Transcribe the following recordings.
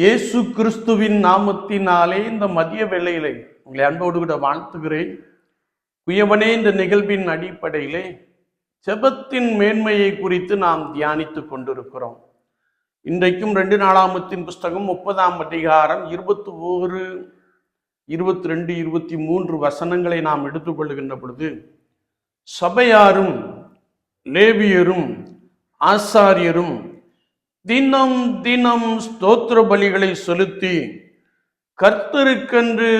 இயேசு கிறிஸ்துவின் நாமத்தினாலே இந்த மதிய வேளையிலே உங்களை அன்போடு கூட வாழ்த்துகிறேன். குயவனே இந்த நிகழ்வின் அடிப்படையிலே செபத்தின் மேன்மையை குறித்து நாம் தியானித்து கொண்டிருக்கிறோம். இன்றைக்கும் ரெண்டு நாளாமத்தின் புஸ்தகம் முப்பதாம் அதிகாரம் இருபத்தி ஓரு இருபத்தி ரெண்டு இருபத்தி மூன்று வசனங்களை நாம் எடுத்துக்கொள்கின்ற பொழுது சபையாரும் லேவியரும் ஆசாரியரும் தினம் தினம் ஸ்தோத்திர பலிகளை செலுத்தி கர்த்தருக்கென்று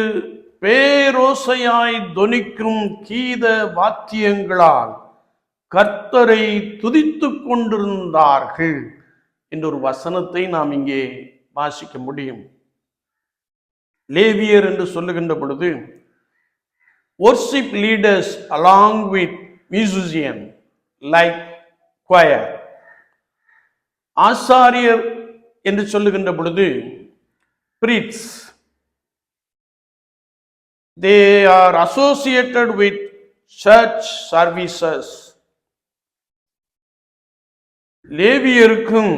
பேரோசையாய் தொனிக்கும் கீத வாத்தியங்களால் கர்த்தரை துதித்து கொண்டிருந்தார்கள் என்ற ஒரு வசனத்தை நாம் இங்கே வாசிக்க முடியும். லேவியர் என்று சொல்லுகின்ற பொழுது worship leaders along with musician like choir ஆசாரியர் என்று சொல்லுகின்ற பொழுது priests they are associated with church services லேவியருக்கும்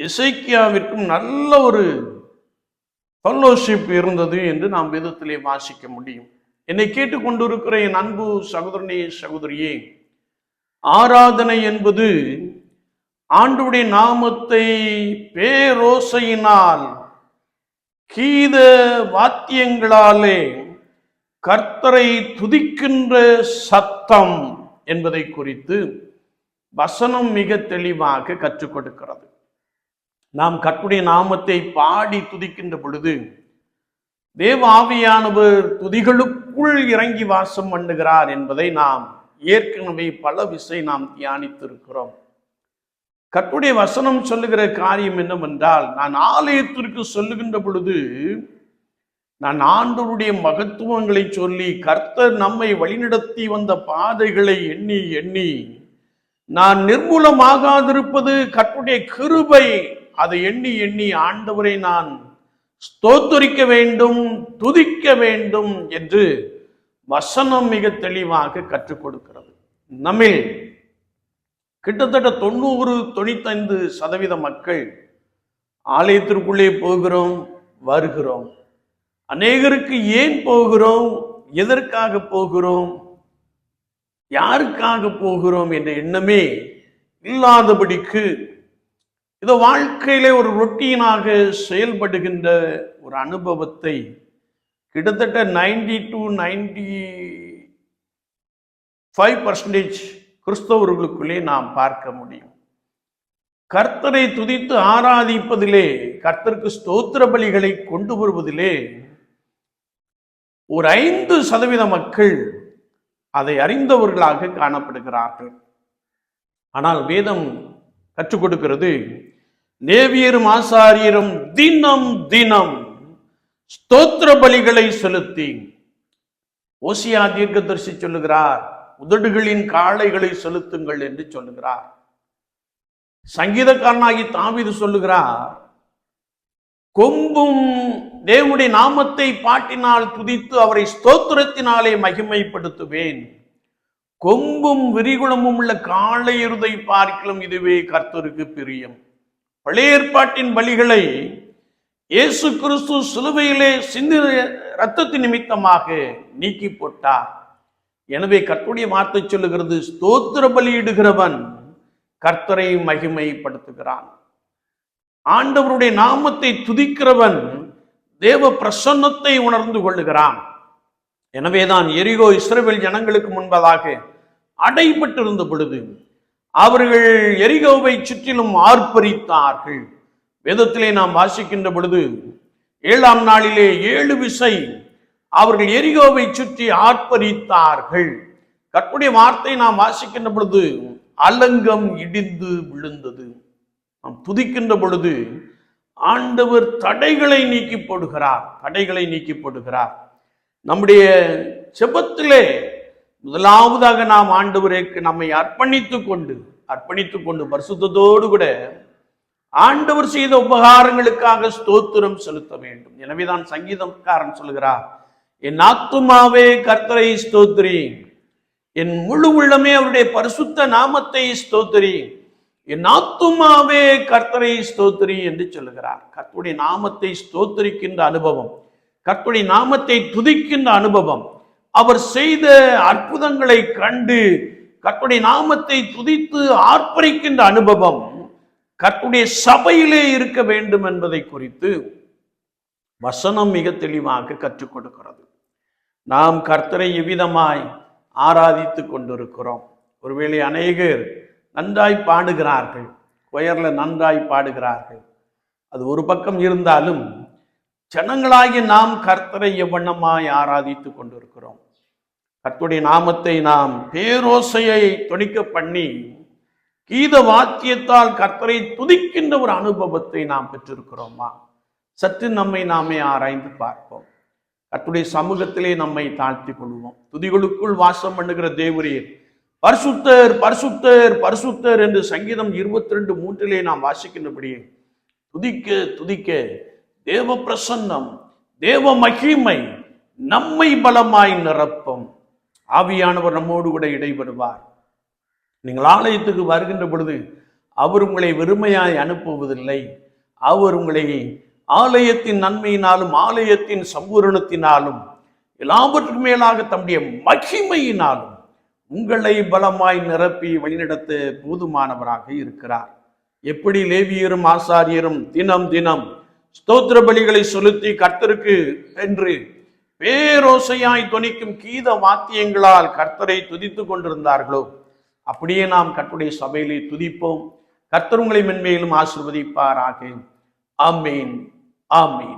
இசைக்கியாவிற்கும் நல்ல ஒரு ஃபெல்லோஷிப் இருந்தது என்று நாம் வேதத்திலே வாசிக்க முடியும். என்னை கேட்டுக்கொண்டிருக்கிற என் அன்பு சகோதரனே சகோதரியே ஆராதனை என்பது ஆண்டுடைய நாமத்தை பேரோசையினால் கீத வாத்தியங்களாலே கர்த்தரை துதிக்கின்ற சத்தம் என்பதை குறித்து வசனம் மிக தெளிவாக கற்றுக் கொடுக்கிறது. நாம் கர்த்துடைய நாமத்தை பாடி துதிக்கின்ற பொழுது தேவ ஆவியானவர் துதிகளுக்குள் இறங்கி வாசம் பண்ணுகிறார் என்பதை நாம் ஏற்கனவே பல விசை நாம் தியானித்திருக்கிறோம். கட்டுடைய வசனம் சொல்லுகிற காரியம் என்னவென்றால் நான் ஆலயத்திற்கு சொல்லுகின்ற பொழுது நான் ஆண்டவருடைய மகத்துவங்களை சொல்லி கர்த்தர் நம்மை வழிநடத்தி வந்த பாதைகளை எண்ணி எண்ணி நான் நிர்மூலமாகாதிருப்பது கர்த்தருடைய கிருபை. அதை எண்ணி எண்ணி ஆண்டவரை நான் ஸ்தோத்தரிக்க வேண்டும் துதிக்க வேண்டும் என்று வசனம் மிக தெளிவாக கற்றுக் கொடுக்கிறது. நம்மில் கிட்டத்தட்ட தொண்ணூறு தொண்ணூத்தைந்து சதவீத மக்கள் ஆலயத்திற்குள்ளே போகிறோம் வருகிறோம். அநேகருக்கு ஏன் போகிறோம்? எதற்காக போகிறோம்? யாருக்காக போகிறோம் என்ற எண்ணமே இல்லாதபடிக்கு இந்த வாழ்க்கையிலே ஒரு ரொட்டீனாக செயல்படுகின்ற ஒரு அனுபவத்தை கிட்டத்தட்ட ninety to ninety five percentage கிறிஸ்தவர்களுக்குள்ளே நாம் பார்க்க முடியும். கர்த்தரை துதித்து ஆராதிப்பதிலே கர்த்தருக்கு ஸ்தோத்திர பலிகளை கொண்டு வருவதிலே ஒரு ஐந்து சதவீத மக்கள் அதை அறிந்தவர்களாக காணப்படுகிறார்கள். ஆனால் வேதம் கற்றுக் கொடுக்கிறது நேவியரும் ஆசாரியரும் தினம் தினம் ஸ்தோத்திர பலிகளை செலுத்தி ஓசியா தீர்க்கதரிசி சொல்லுகிறார் உதடுகளின் காளைகளை செலுத்துங்கள் என்று சொல்லுகிறார். சங்கீதக்காரனாகி தாவிது சொல்லுகிறார் கொம்பும் தேவனுடைய நாமத்தை பாட்டினால் துதித்து அவரை ஸ்தோத்திரத்தினாலே மகிமைப்படுத்துவேன். கொம்பும் விரிகுளமும் உள்ள காளையருதை பார்க்கலும் இதுவே கர்த்தருக்கு பிரியம். பழைய ஏற்பாட்டின் பலிகளை இயேசு கிறிஸ்து சிலுவையிலே சிந்து இரத்தத்தின் நிமித்தமாக நீக்கி போட்டார். எனவே கர்த்தருடைய வார்த்தை சொல்லுகிறது ஸ்தோத்திர பலியிடுகிறவன் கர்த்தரை மகிமைப்படுத்துகிறான். ஆண்டவருடைய நாமத்தை துதிக்கிறவன் தேவ பிரசன்னத்தை உணர்ந்து கொள்ளுகிறான். எனவேதான் எரிகோ இஸ்ரேல் ஜனங்களுக்கு முன்பதாக அடைபட்டிருந்த பொழுது அவர்கள் எரிகோவை சுற்றிலும் ஆர்ப்பரித்தார்கள். வேதத்திலே நாம் வாசிக்கின்ற பொழுது ஏழாம் நாளிலே ஏழு விசை அவர்கள் எரிகோவை சுற்றி ஆர்ப்பரித்தார்கள். கற்புடைய வார்த்தை நாம் வாசிக்கின்ற பொழுது அலங்கம் இடிந்து விழுந்தது. நாம் துதிக்கின்ற பொழுது ஆண்டவர் தடைகளை நீக்கி போடுகிறார் தடைகளை நீக்கி போடுகிறார். நம்முடைய செபத்திலே முதலாவதாக நாம் ஆண்டவருக்கு நம்மை அர்ப்பணித்து கொண்டு அர்ப்பணித்து கொண்டு பரிசுத்தோடு கூட ஆண்டவர் செய்த உபகாரங்களுக்காக ஸ்தோத்திரம் செலுத்த வேண்டும். எனவேதான் சங்கீதக்காரன் சொல்கிறார் என் ஆத்துமாவே கர்த்தரை ஸ்தோத்திரி என் முழு உள்ளமே அவருடைய பரிசுத்த நாமத்தை ஸ்தோத்திரி என் ஆத்துமாவே கர்த்தரை ஸ்தோத்திரி என்று சொல்லுகிறார். கர்த்தருடைய நாமத்தை ஸ்தோத்திரிக்கின்ற அனுபவம் கர்த்தருடைய நாமத்தை துதிக்கின்ற அனுபவம் அவர் செய்த அற்புதங்களை கண்டு கர்த்துடைய நாமத்தை துதித்து ஆர்ப்பரிக்கின்ற அனுபவம் கர்த்துடைய சபையிலே இருக்க வேண்டும் என்பதை குறித்து வசனம் மிக தெளிவாக கற்றுக் கொடுக்கிறது. நாம் கர்த்தரை எவ்விதமாய் ஆராதித்து கொண்டிருக்கிறோம். ஒருவேளை அநேகர் நன்றாய் பாடுகிறார்கள். கொயரில் நன்றாய் பாடுகிறார்கள். அது ஒரு பக்கம் இருந்தாலும் ஜனங்களாகி நாம் கர்த்தரை எவ்வண்ணமாய் ஆராதித்து கொண்டிருக்கிறோம். கர்த்துடைய நாமத்தை நாம் பேரோசையை துணிக்க பண்ணி கீத வாக்கியத்தால் கர்த்தரை துதிக்கின்ற ஒரு அனுபவத்தை நாம் பெற்றிருக்கிறோமா? சற்று நம்மை நாமே ஆராய்ந்து பார்ப்போம். கத்துடைய சமூகத்திலே நம்மை தாழ்த்தி கொள்வோம். துதிகளுக்குள் வாசம் பண்ணுகிற தேவரீர் பரிசுத்தர் பரிசுத்தர் பரிசுத்தர் என்று சங்கீதம் இருபத்தி ரெண்டு மூன்றிலே நாம் வாசிக்கின்றபடியே துதிக்க துதிக்க தேவ பிரசன்னம் தேவ மகிமை நம்மை பலமாய் நிரப்பும். ஆவியானவர் நம்மோடு கூட இடைபடுவார். நீங்கள் ஆலயத்துக்கு வருகின்ற பொழுது அவர் உங்களை வெறுமையாய் அனுப்புவதில்லை. அவர் உங்களை ஆலயத்தின் நன்மையினாலும் ஆலயத்தின் சம்பூரணத்தினாலும் எல்லாவற்றுக்கு மேலாக தம்முடைய மகிமையினாலும் உங்களை பலமாய் நிரப்பி வழிநடத்த போதுமானவராக இருக்கிறார். எப்படி லேவியரும் ஆசாரியரும் தினம் தினம் ஸ்தோத்திர பலிகளை செலுத்தி கர்த்தருக்கு என்று பேரோசையாய் துணிக்கும் கீத வாத்தியங்களால் கர்த்தரை துதித்துக் கொண்டிருந்தார்களோ அப்படியே நாம் கர்த்தருடைய சபையிலே துதிப்போம். கர்த்தர் உங்களை மென்மேலும் ஆசிர்வதிப்பாராக. ஆமீன். ஆமீன்